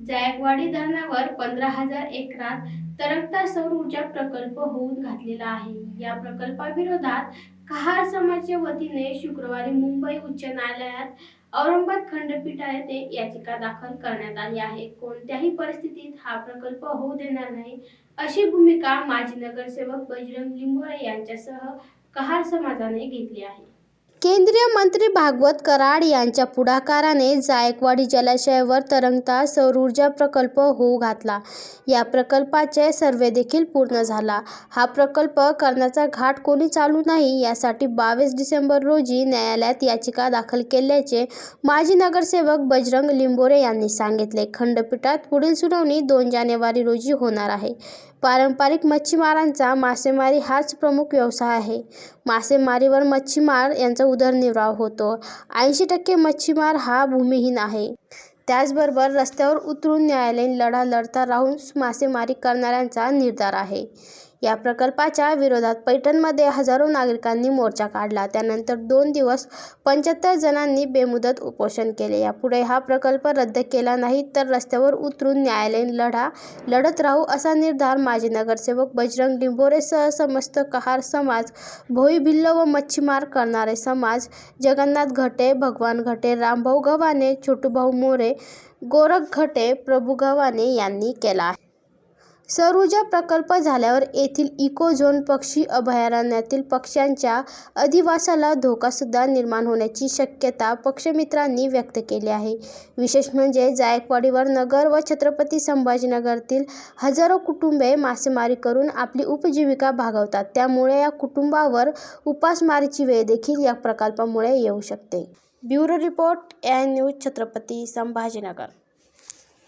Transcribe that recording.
जायकवाडी धरणावर पंधरा हजार एकरात तरंगता सौर ऊर्जा प्रकल्प होऊन घातलेला आहे. या प्रकल्पाविरोधात कहार समाजाच्या वतीने शुक्रवारी मुंबई उच्च न्यायालयात औरंगाबाद खंडपीठा येथे याचिका दाखल करण्यात आली आहे. कोणत्याही परिस्थितीत हा प्रकल्प होऊ देणार नाही अशी भूमिका माजी नगरसेवक बजरंग लिंबोरे यांच्यासह कहार समाजाने घेतली आहे. केंद्रीय मंत्री भागवत कराड यांच्या पुढाकाराने जायकवाडी जलाशयावर तरंगता सौरऊर्जा प्रकल्प होऊ घातला. या प्रकल्पाचे सर्वे देखील पूर्ण झाला. हा प्रकल्प करण्याचा घाट कोणी चालू नाही यासाठी बावीस डिसेंबर रोजी न्यायालयात याचिका दाखल केल्याचे माजी नगरसेवक बजरंग लिंबोरे यांनी सांगितले. खंडपीठात पुढील सुनावणी दोन जानेवारी रोजी होणार आहे. पारंपरिक मच्छीमारांचा मासेमारी हाच प्रमुख व्यवसाय आहे. मासेमारीवर मच्छीमार यांचा उदरनिर्वाह होतो. ऐंशी टक्के मच्छीमार हा भूमिहीन आहे. त्याचबरोबर रस्त्यावर उतरून न्यायालयीन लढा लढता राहून मासेमारी करणाऱ्यांचा निर्धार आहे. या प्रकल्पाच्या विरोधात पैठणमध्ये हजारो नागरिकांनी मोर्चा काढला. त्यानंतर दोन दिवस पंच्याहत्तर जणांनी बेमुदत उपोषण केले. यापुढे हा प्रकल्प रद्द केला नाही तर रस्त्यावर उतरून न्यायालयीन लढा लढत राहू असा निर्धार माजी नगरसेवक बजरंग लिंबोरेसह समस्त कहार समाज भोई भिल्ल व मच्छीमार करणारे समाज जगन्नाथ घटे भगवान घटे रामभाऊ गव्हाणे छोटूभाऊ मोरे गोरख घटे प्रभू गव्हाणे यांनी केला आहे. सौर ऊर्जा प्रकल्प झाल्यावर येथील इको झोन पक्षी अभयारण्यातील पक्ष्यांच्या अधिवासाला धोकासुद्धा निर्माण होण्याची शक्यता पक्षमित्रांनी व्यक्त केली आहे. विशेष म्हणजे जायकवाडीवर नगर व छत्रपती संभाजीनगरतील हजारो कुटुंबे मासेमारी करून आपली उपजीविका भागवतात. त्यामुळे या कुटुंबावर उपासमारीची वेळ देखील या प्रकल्पामुळे येऊ शकते. Bureau report N news Chhatrapati Sambhajinagar.